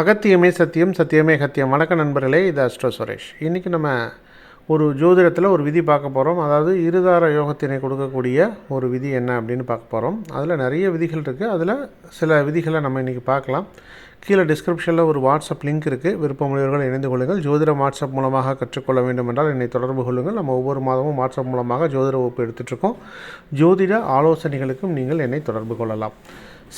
அகத்தியமே சத்தியம் சத்தியமே சத்தியம் வணக்க நண்பர்களே இது அஸ்ட்ரோ சுரேஷ். இன்றைக்கி நம்ம ஒரு ஜோதிடத்தில் ஒரு விதி பார்க்க போகிறோம் அதாவது இருதார யோகத்தினை கொடுக்கக்கூடிய ஒரு விதி என்ன அப்படின்னு பார்க்க போகிறோம் அதில் நிறைய விதிகள் இருக்குது அதில் சில விதிகளை நம்ம இன்றைக்கி பார்க்கலாம். கீழே டிஸ்கிரிப்ஷனில் ஒரு வாட்ஸ்அப் லிங்க் இருக்குது விருப்பமுடையவர்கள் இணைந்து கொள்ளுங்கள். ஜோதிடம் வாட்ஸ்அப் மூலமாக கற்றுக்கொள்ள வேண்டும் என்றால் என்னை தொடர்பு கொள்ளுங்கள். நம்ம ஒவ்வொரு மாதமும் வாட்ஸ்அப் மூலமாக ஜோதிட வகுப்பு எடுத்துகிட்ருக்கோம் ஜோதிட ஆலோசனைகளுக்கும் நீங்கள் என்னை தொடர்பு கொள்ளலாம்.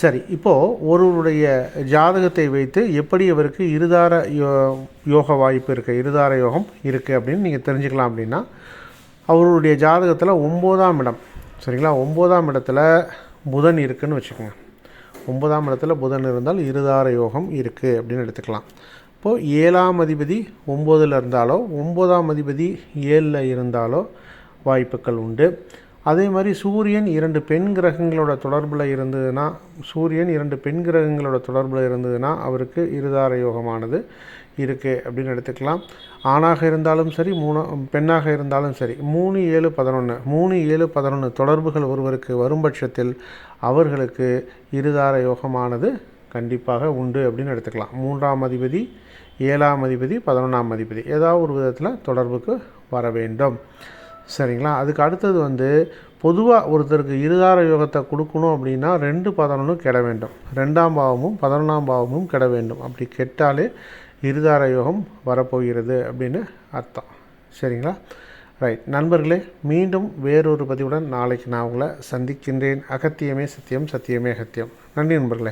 சரி இப்போது ஒருவருடைய ஜாதகத்தை வைத்து எப்படி அவருக்கு இருதார யோ யோக வாய்ப்பு இருக்குது இருதார யோகம் இருக்குது அப்படின்னு நீங்கள் தெரிஞ்சுக்கலாம் அப்படின்னா அவருடைய ஜாதகத்தில் ஒம்போதாம் இடம். சரிங்களா? ஒம்போதாம் இடத்துல புதன் இருக்குன்னு வச்சுக்கோங்க. ஒன்பதாம் இடத்துல புதன் இருந்தால் இருதார யோகம் இருக்குது அப்படின்னு எடுத்துக்கலாம். இப்போது ஏழாம் அதிபதி ஒம்போதில் இருந்தாலோ ஒம்போதாம் அதிபதி ஏழில் இருந்தாலோ வாய்ப்புகள் உண்டு. அதே மாதிரி சூரியன் இரண்டு பெண் கிரகங்களோட தொடர்பில் இருந்ததுன்னா சூரியன் இரண்டு பெண் கிரகங்களோட தொடர்பில் இருந்ததுன்னா அவருக்கு இருதார யோகமானது இருக்குது அப்படின்னு எடுத்துக்கலாம். ஆணாக இருந்தாலும் சரி மூணு பெண்ணாக இருந்தாலும் சரி மூணு ஏழு பதினொன்று மூணு ஏழு பதினொன்று தொடர்புகள் ஒருவருக்கு வரும் பட்சத்தில் அவர்களுக்கு இருதார யோகமானது கண்டிப்பாக உண்டு அப்படின்னு எடுத்துக்கலாம். மூன்றாம் அதிபதி ஏழாம் அதிபதி பதினொன்றாம் அதிபதி ஏதாவது ஒரு விதத்தில் தொடர்புக்கு வர வேண்டும். சரிங்களா? அதுக்கு அடுத்தது வந்து பொதுவாக ஒருத்தருக்கு இருதார யோகத்தை கொடுக்கணும் அப்படின்னா ரெண்டு பதினொன்று கெட வேண்டும். ரெண்டாம் பாவமும் பதினொன்றாம் பாவமும் கெட வேண்டும். அப்படி கெட்டாலே இருதார யோகம் வரப்போகிறது அப்படின்னு அர்த்தம். சரிங்களா? ரைட் நண்பர்களே மீண்டும் வேறொரு பதிவுடன் நாளைக்கு நான் உங்களை சந்திக்கின்றேன். அகத்தியமே சத்தியம் சத்தியமே அகத்தியம். நன்றி நண்பர்களே.